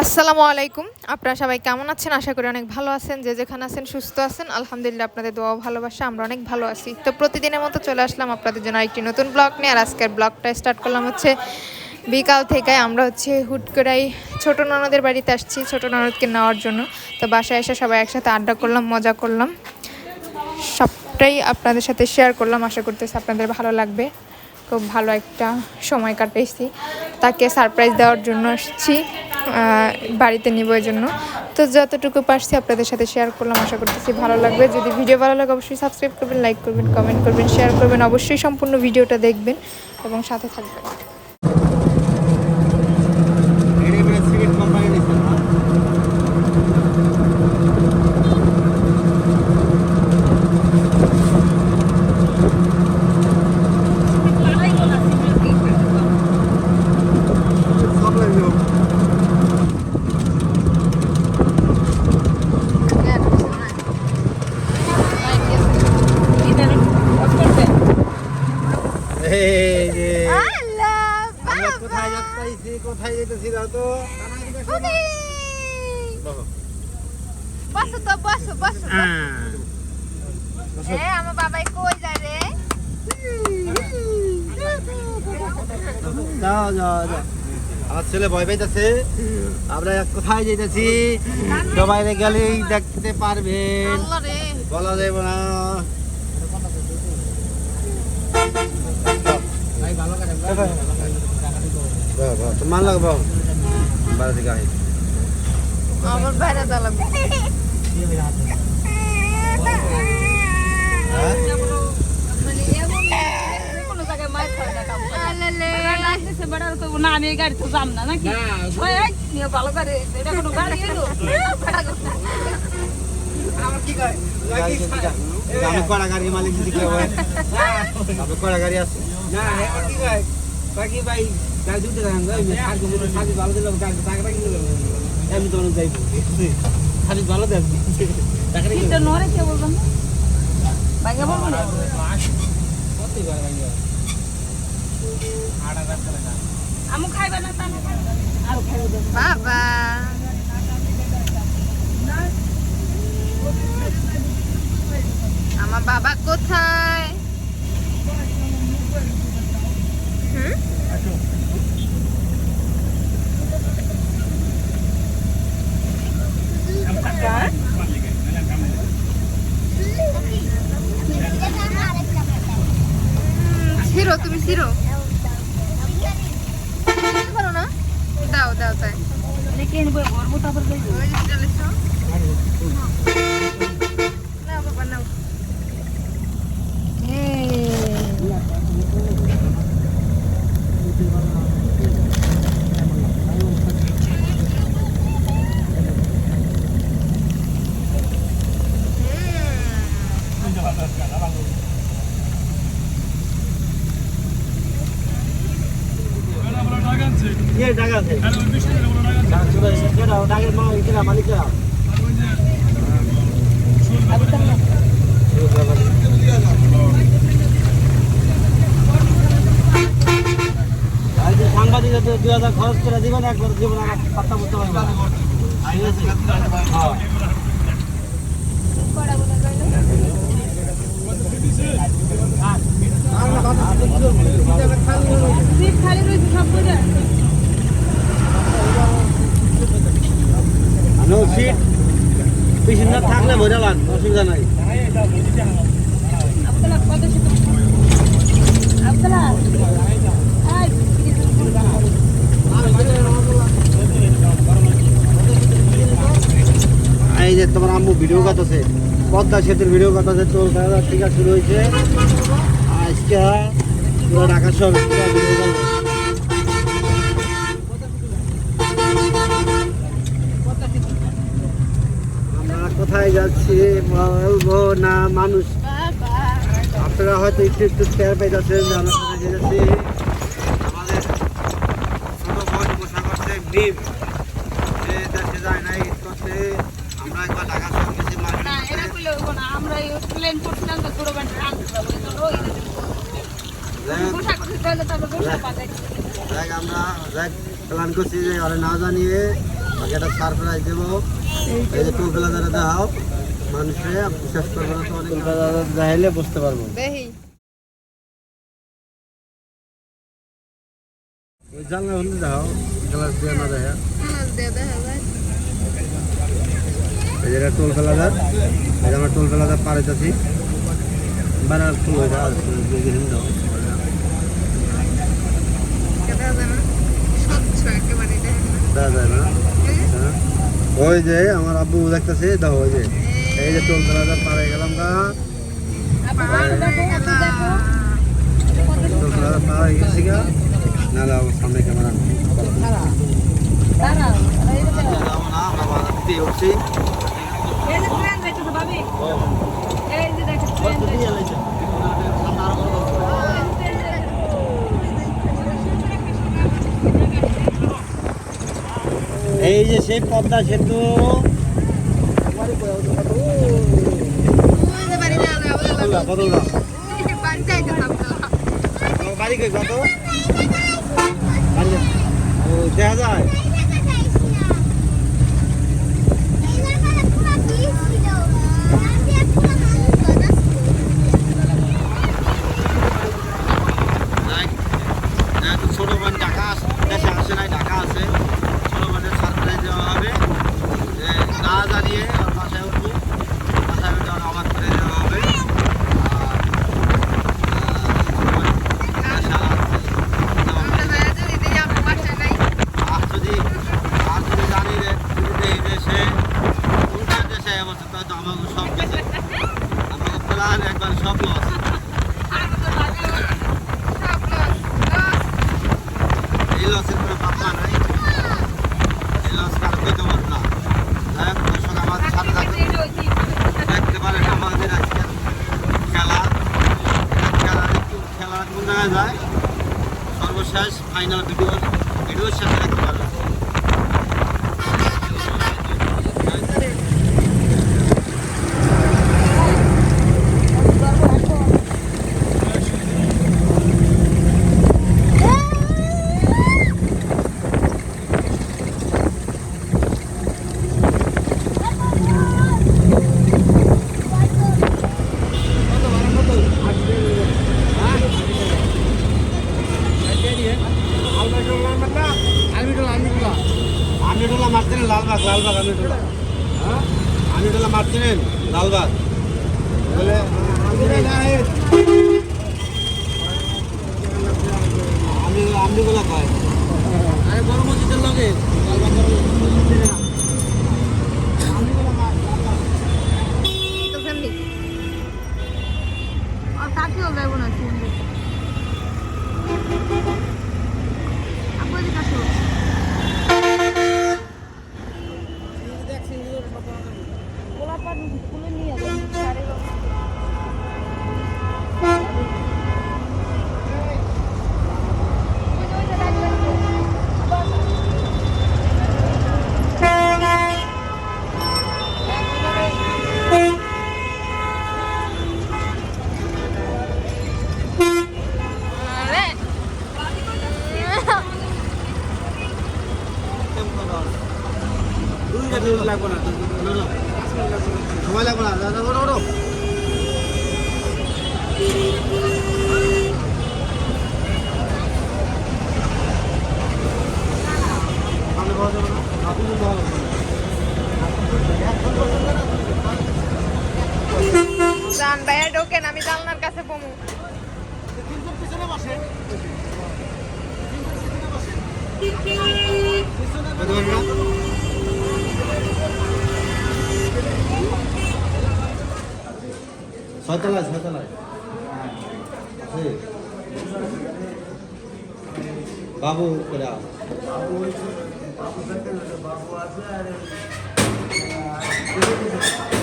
আসসালামু আলাইকুম। আপনারা সবাই কেমন আছেন? আশা করি অনেক ভালো আছেন। যে যেখানে আছেন সুস্থ আছেন। আলহামদুলিল্লাহ, আপনাদের দোয়া ভালোবাসা, আমরা অনেক ভালো আছি। তো প্রতিদিনের মতো চলে আসলাম আপনাদের জন্য একটি নতুন ব্লগ নিয়ে। আর আজকের ব্লগটা স্টার্ট করলাম হচ্ছে বিকাল থেকে আমরা হচ্ছে হুট করেই ছোটো ননদের বাড়িতে আসছি, ছোটো ননদকে নেওয়ার জন্য। তো বাসায় এসে সবাই একসাথে আড্ডা করলাম, মজা করলাম। সবটাই আপনাদের সাথে শেয়ার করলাম। আশা করতেছি আপনাদের ভালো লাগবে। খুব ভালো একটা সময় কাটাইছি। তাকে সারপ্রাইজ দেওয়ার জন্য আসছি বাড়িতে নিব এই জন্য তো যতটুকু পারছি আপনাদের সাথে শেয়ার করলাম, আশা করতেছি ভালো লাগবে। যদি ভিডিও ভালো লাগে, অবশ্যই সাবস্ক্রাইব করবেন লাইক করবেন কমেন্ট করবেন শেয়ার করবেন। অবশ্যই সম্পূর্ণ ভিডিওটা দেখবেন এবং সাথে থাকবেন সিগারেট কোম্পানি নিচ্ছে না সব লাগবে এই যে আমরা কোথায় যাচ্ছি কোথায় যেতেছি দাও তো। বসো। তো বসো বসো। হ্যাঁ। আমার বাবাই কই যায় রে? যাও যাও যাও। আমার ছেলে ভয় পাইতেছে। আমরা কোথায় যেতেছি সবাই গেলেই দেখতে পারবেন। বলা যাবে না। বাহ, বাহ, তো মান লাগবো বাড়ি থেকে আই আমার বাইরে দালাম হ্যাঁ? আমি এই গাড়িতে যাম না নাকি? ভালো করে এটা কোনো গাড়ি এলো? গাড়ি? কিনতে যা। আমি কড়া গাড়ি মালিক কেউ কড়া গাড়ি আছে না কি কয় বাকি ভাই গাড়ি দুটো দেখান সার্ভিস ভালো দিলাম গাড়ি টাকা রাখি দিলে আমি তোমার যাইব। সার্ভিস ভালো দেন টাকা রাখি নরে কে বলবেন ভাইয়া বলব না? কত করে ভাই আট হাজার না আমু খাইবে না তা না আর খাইবে। দেব বাবা। 哎，你这里什么？দুই হাজার খরচ করে দিবেন একবার জীবন আমার পাত্তা বুঝতে পারবে ঠিক আছে? হ্যাঁ। সিট খালি রইছে সব বুঝে নো সিট পিছনে না থাকলে ভরে লান অসুবিধা নাই আব্দুল্লাহ কত সিট আব্দুল্লাহ আই এই যে তোমার আম্মু ভিডিও করতেছে, পদ্মা সেতুর ভিডিও টোল খাওয়া থেকে শুরু হয়েছে। আজকে পুরো ঢাকা কোথায় যাচ্ছি বলব না, মানুষ। আপনারা হয়তো একটু একটু টের পাইতেছেন যে আমাদের ছোট বোন উপসাগর থেকে ডিম সে দেশে যায় না ঈদ করতে আমরা একবার ঢাকা শহর গেছি না মার্কেট এটা কইলে হইব না আমরা এই প্লেন করছিলাম তো ছোট বান্ডে আনতে যাব এই জন্য ওই পোশাক করতে গেলে তারপর পোশাক বাজাই দেখ আমরা দেখ প্ল্যান করছি যে ওরা না জানিয়ে আগে একটা সারপ্রাইজ দেবো এই যে টুলবেলা যারা দেখাও মানুষে বিশ্বাস করবে না তো অনেক দেখাইলে বুঝতে পারব দেখি ওই জানলা হলে দেখাও গ্লাস দিয়ে না দেখা এই যে টোল ফেলাদার এই যে আমরা টোল ফেলাদার পারে যাচ্ছি বানার ফুল হয়ে যায় দাও দেখা যায় না। হ্যাঁ। ওই যে আমার আব্বু দেখতেছে দেখো ওই যে। এই যে টোল ফেলাদার পারে গেলাম গা। টোল ফেলাদার পারে গেছি গা। নাহলে আমার সামনে ক্যামেরা দাঁড়াও দেখো। আমরা দিয়ে উঠছি। এই যে ট্রেন যাইতেছে ভাবি? এই যে দেখো ট্রেন যাইতেছে। এই যে সেই পদ্মা সেতু। কত বাড়ি কত দেখা যায়। ভাইয়া ঢোকেন আমি জানলার কাছে পমু ছয়তলায় ছয়তলায় আছে। বাবু করে। হ্যাঁ? দেশে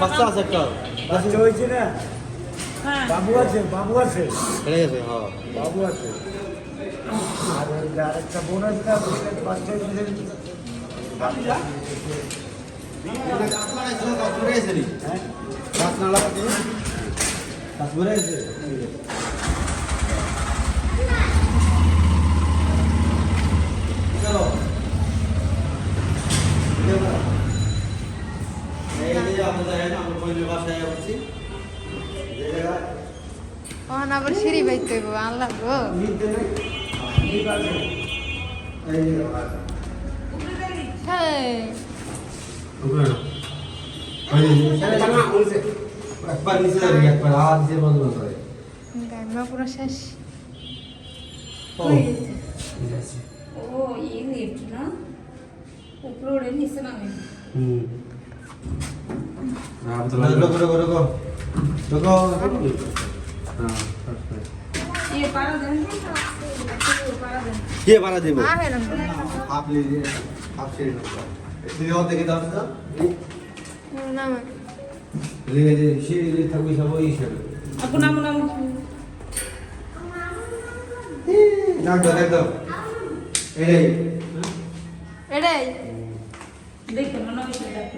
বাচ্চা আছে একটা। বাচ্চা হয়েছে না? বাবু আছে বাবু আছে। হ্যাঁ বাবু আছে। আর আরেকটা বোন আছে বাচ্চা হয়েছে গাছ না লাগাতে তারপরে চলো এই যে আমাদের আমরা বইনের বাসায় আছি যে জায়গায় ওখানে আবার সিঁড়ি বাইতে হইব আল্লাহ গো নিতে নেই ঠিক আছে এই যে আছে হ্যাঁ একবার নিচে যাবি একবার হাত দিয়ে বন্ধ করে গাইমা পুরো শেষ ও ও এই লিফট না উপরে উড়ে নিচে নামে হুম রুকো রুকো রুকো রুকো হ্যাঁ ये पारा देन पारा देन কে বাড়া দেব আহে রঙ্গ आप लीजिए आप शेयर इसलिए और देखिए दादा दा না ले ले शेयर ले থাকবে সব ওই হিসেবে aku namu namu ডাক দাও ডাক দাও এই এটাই দেখো মনে হইছে দেখো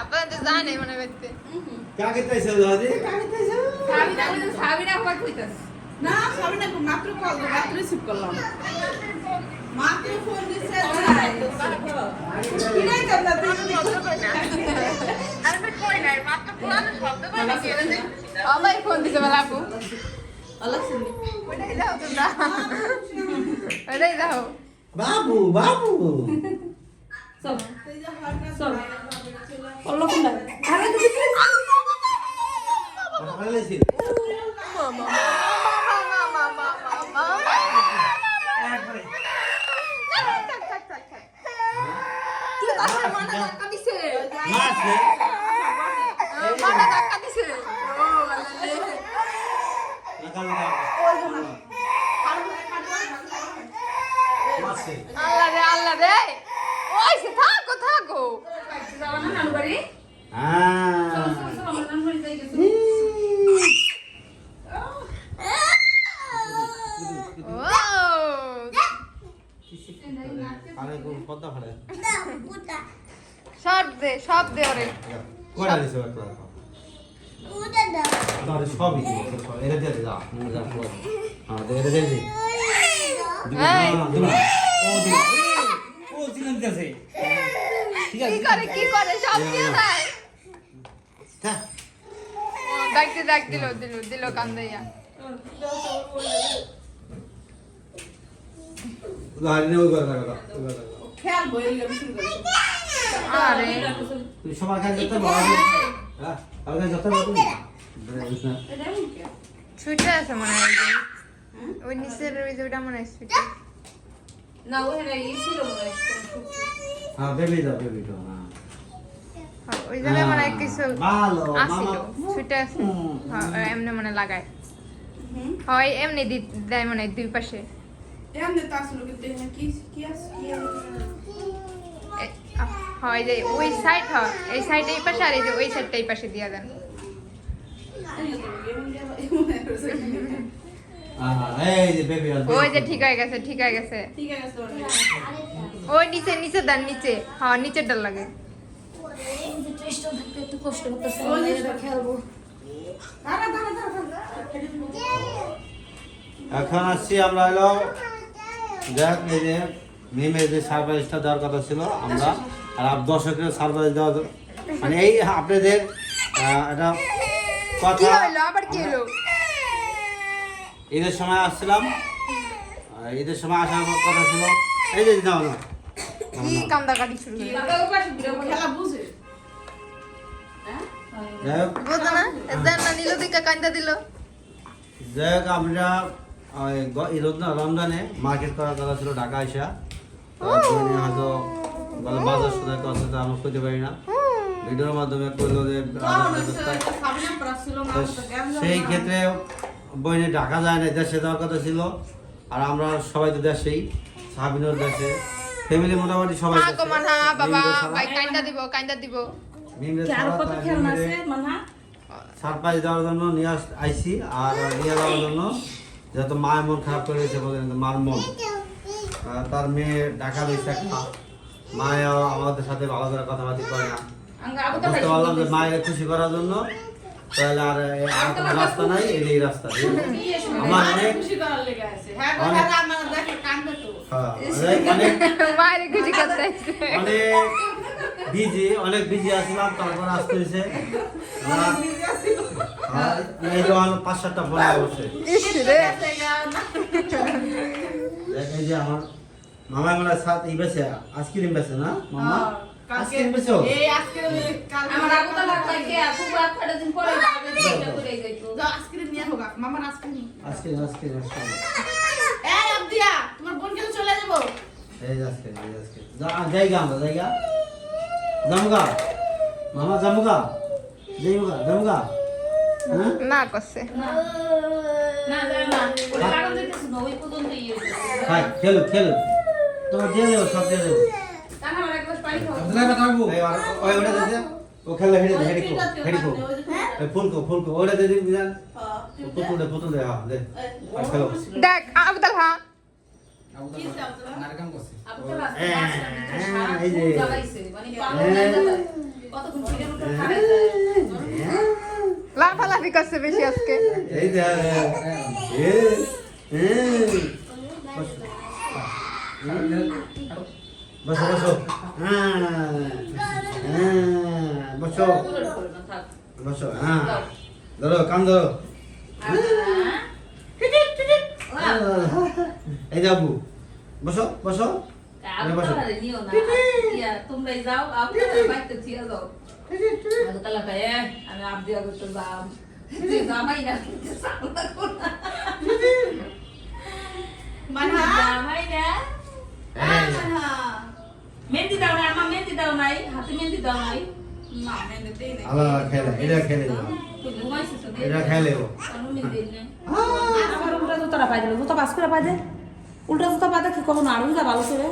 আপনি তো জানে মানে ব্যক্তি কাকে তাইছ দাদি কাকে তাইছ সাবিনা সাবিনা কই কইতাছ না সবে না মাত্র কল মাত্র রিসিভ করলাম মাত্র ফোন দিছে কি নাই তোমরা সবাই ফোন দিছে বলে আপু আল্লাহ শুনি ওটাই দাও তোমরা ওটাই দাও বাবু বাবু সব সব অল্লো কোনটা আরে তুমি ভালোইছিল মাছ লাগাল মাছ আল্লাহ রে আল্লাহ রে ওই সে থাকো থাকো যাওয়া না নানু বাড়ি হ্যাঁ চলো চলো চলো আমরা নানু বাড়ি যাই গেছি ও কোন পদ্মা সব দে সব দে ওরে। কোড়া দিছে একটা দাঁড়ে সবই সব। দিয়ে দে যা যা হ্যাঁ দে দে। দে ও দিল ও চিকেন দিতেছে। ঠিক কি করে কি করে সব দিয়ে দেয়। ডাকতে ডাক দিল দিল দিল কান্দাইয়া ছুটে আছে মনে হয় ওই নিচের ওই যে ওটা মনে হয় ছুটে না ওখানে ই ছিল মনে হয় হ্যাঁ বেবি দাও বেবি দাও হ্যাঁ ওই জায়গায় মনে কিছু ভালো। আসিল ছুটে আছে হ্যাঁ এমনি মনে লাগায় হয় এমনি দি- দেয় মনে দুই পাশে। এমনি তো আসলে কিন্তু এখানে কি কি আছে? কি হয় যে ওই সাইড হয় এই সাইড এই পাশে আর এই যে ওই সাইডটা এই পাশে দিয়ে দেন। আহা এই যে বেবি আর ওই যে ঠিক হয়ে গেছে ঠিক হয়ে গেছে। ওই নিচে নিচে দেন নিচে। হ্যাঁ নিচের ডাল লাগে। একটু কষ্ট করতেছে ওই যে খেলব দাঁড়া দাঁড়া দাঁড়া এখন আসছি আমরা হলো দেখ এই যে মিমের যে সারপ্রাইজটা দেওয়ার কথা ছিল আমরা আর আপ দর্শকের সারপ্রাইজ দেওয়া মানে এই আপনাদের এটা কথা ঈদের সময় আসছিলাম। ঈদের সময় আসার কথা ছিল। এই যে না যাই হোক। বোঝো না যাই হোক আমরা রমজানে মার্কেট করার কথা ছিল ঢাকা আসা তারপরে হয়তো বলে বাজার সদায় কথা তো আমরা করতে পারি না। ভিডিওর মাধ্যমে করল যে সেই। ক্ষেত্রে বইনে ঢাকা যায় না দেশে যাওয়ার কথা ছিল। আর আমরা সবাই তো দেশেই সাবিনোর দেশে। ফ্যামিলি মোটামুটি সবাই বাবা ভাই দিব দিব। সারপ্রাইজ দেওয়ার জন্য নিয়ে আস আইসি আর নিয়ে যাওয়ার জন্য যেহেতু মায়ের মন খারাপ করে দিয়েছে বলে মার মন। তার মেয়ে ঢাকা রয়েছে একটা। মায়ে আমাদের সাথে ভালো করে কথাবার্তা করে না। বুঝতে পারলাম যে মায়ের খুশি করার জন্য তাহলে আর আর কোনো রাস্তা নাই এই রাস্তা। আমার অনেক খুশি করার লেগে আছে। হ্যাঁ আমার দেখে কান্দে তো। হ্যাঁ, অনেক মায়ের খুশি করতে অনেক বিজি অনেক বিজি আসলাম তারপর আসতে হয়েছে। হ্যাঁ, এই যখন পাঁচ সাতটা ফোন বসে। এই যে আমার মামা মানে সাত এই বেছে আইসক্রিম বেছে না মামা? আইসক্রিম বেছো এই আমার দিন পরে যাবে এটা করে যাইতো যাও আইসক্রিম নিয়ে হোক মামার আইসক্রিম আইসক্রিম আইসক্রিম আইসক্রিম। এই আবদিয়া তোমার বোন গেলে চলে যাব। এই আইসক্রিম এই আইসক্রিম। যা জায়গা আমরা জায়গা জামুগা মামা জামুগা জামুগা জামুগা হ্যাঁ না করছে না যায় না ওটা কারণ দিতেছ না ওই পর্যন্ত ইয়ে খাই খেলো খেলো তোমার দিয়ে দেবো সব দিয়ে দেবো তাহলে আমার এক গ্লাস পানি খাও এই আর ওই ওটা দিতে ও খেলে হেডি হেডি কো হেডি কো এই ফুলকো ফুলকো ওটা দিয়ে দিবি জান পুতুল দে পুতুল দে হ্যাঁ দে আর খেলো দেখ আবদাল হা আপু তো রাস্তা হ্যাঁ, লাফালাফি করছে বেশি আজকে। এই দে এ এ বসো বসো। হ্যাঁ হ্যাঁ বসো। বসো হ্যাঁ। ধরো কান ধরো। এই যাবু বসো বসো। ইয়া তোমরাই যাও আমি আপ দিয়া করতে যাও জামাই না জামাই না? মেহেন্দি দাও না আমার মেহেন্দি দাও নাই। হাতে মেহেন্দি দাও নাই। না খেলে এটা খেলে তো এটা খেলে ও মেহেন্দি নেই। আমার উল্টা জুতাটা পাই দিল। জুতা বাস করে পাই দে। উল্টা পাই দে কি কখনো আরও যা ভালো করে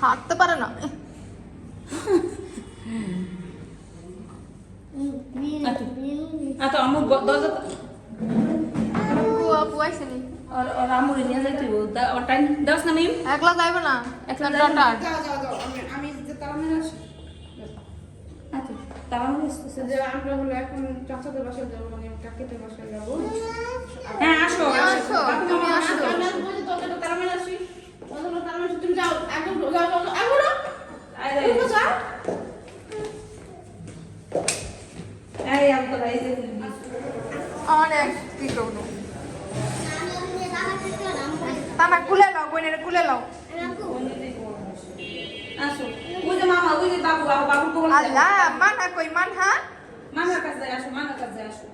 হাঁটতে পারে না। আমুরে নিয়ে যাইতে ওর টাইম দাস না মিম একলা যাইব না একলা একলা যাইবো না। ডটার যাও যাও যাও আমি যে তারা মেনে আসি আচ্ছা তারা মানে এসেছে যে আমরা হলো এখন চাচাদের বাসায় যাব মানে কাকিদের বাসায় যাব হ্যাঁ আসো আসো তুমি আসো তারা মেনে আসি তারা মেনে তুমি যাও একদম যাও যাও যাও একদম রে তুমি যাও এই আমি তো এই অনেক তানা কুলে লও বোনের কুলে লও। আসো। ওই যে মামা ওই যে বাবু বাবু বাবু আল্লাহ মানা কই মানহা মামার কাছে আসো মামার কাছে আসো।